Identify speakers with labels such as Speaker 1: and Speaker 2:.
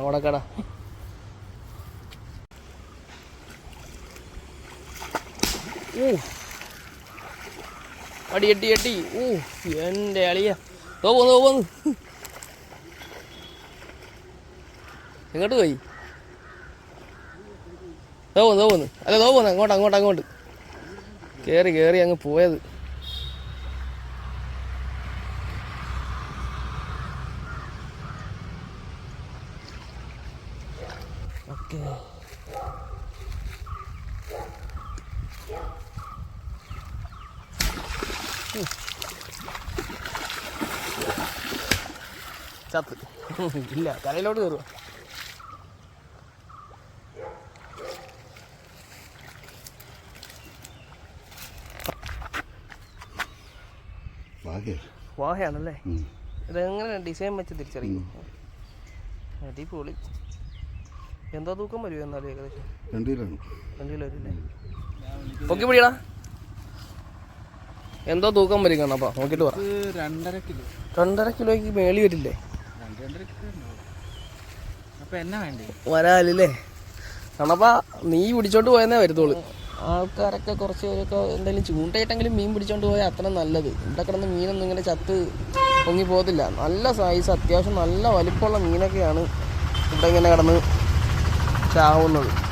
Speaker 1: അവിടെ കട. ഊ. അടി അടി അടി. ഊ എന്റെ അളിയ തോ പോന്ന് തോ പോന്ന് എങ്ങോട്ട് പോയി? തോ പോന്ന് തോ പോന്ന് അല്ല തോ പോന്ന് അങ്ങോട്ട് അങ്ങോട്ട് അങ്ങോട്ട്. കേറി കേറി അങ്ങ് പോയത്. ഓക്കെ ചത്ത്. ഇല്ല കരയിലോട്ട് കയറുക വാഹയാണല്ലേ ഇതെങ്ങനെ ഡിസൈൻ വെച്ച് തിരിച്ചറിയും അടിപൊളി. എന്തോ തൂക്കം വരുമോ എന്നാലും ഏകദേശം?
Speaker 2: രണ്ടിലാണ്
Speaker 1: രണ്ട് കിലോ വരും പൊക്കി പിടിയടാ. എന്തോ തൂക്കം വരും നോക്കിട്ട് പറ.
Speaker 3: രണ്ടര കിലോ
Speaker 1: രണ്ടര കിലോയ്ക്ക് മേളി വരില്ലേ?
Speaker 3: രണ്ട് കണപ്പാ കിലോ
Speaker 1: നീ പിടിച്ചോണ്ട് പോയെന്നേ വരുത്തോളൂ ആൾക്കാരൊക്കെ കുറച്ച് പേരൊക്കെ എന്തായാലും ചൂണ്ടയിട്ടെങ്കിലും മീൻ പിടിച്ചോണ്ട് പോയാൽ അത്ര നല്ലത്. ഇവിടെ കിടന്ന് മീനൊന്നും ഇങ്ങനെ ചത്ത് പൊങ്ങി പോകത്തില്ല. നല്ല സൈസ് അത്യാവശ്യം നല്ല വലിപ്പമുള്ള മീനൊക്കെയാണ് ഇവിടെ ഇങ്ങനെ കിടന്ന് Tchau, nome.